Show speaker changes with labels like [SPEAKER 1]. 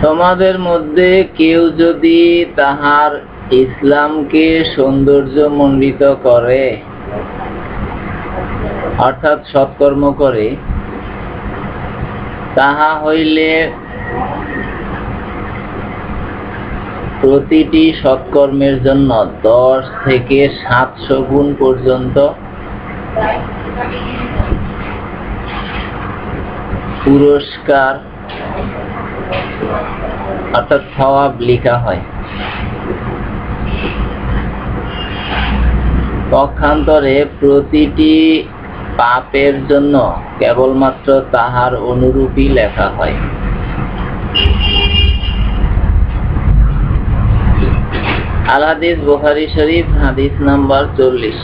[SPEAKER 1] তোমাদের মধ্যে কেউ যদি তাহার ইসলামকে সৌন্দর্য মণ্ডিত করে, অর্থাৎ সৎকর্ম করে, তাহা হইলে প্রতিটি সৎকর্মের জন্য দশ থেকে সাতশো গুণ পর্যন্ত পুরস্কার অর্থাৎ সওয়াব লেখা হয়। পক্ষান্তরে প্রতিটি পাপের জন্য কেবলমাত্র তাহার অনুরূপই লেখা হয়। আল হাদিস বুখারি শরীফ হাদিস নাম্বার চল্লিশ।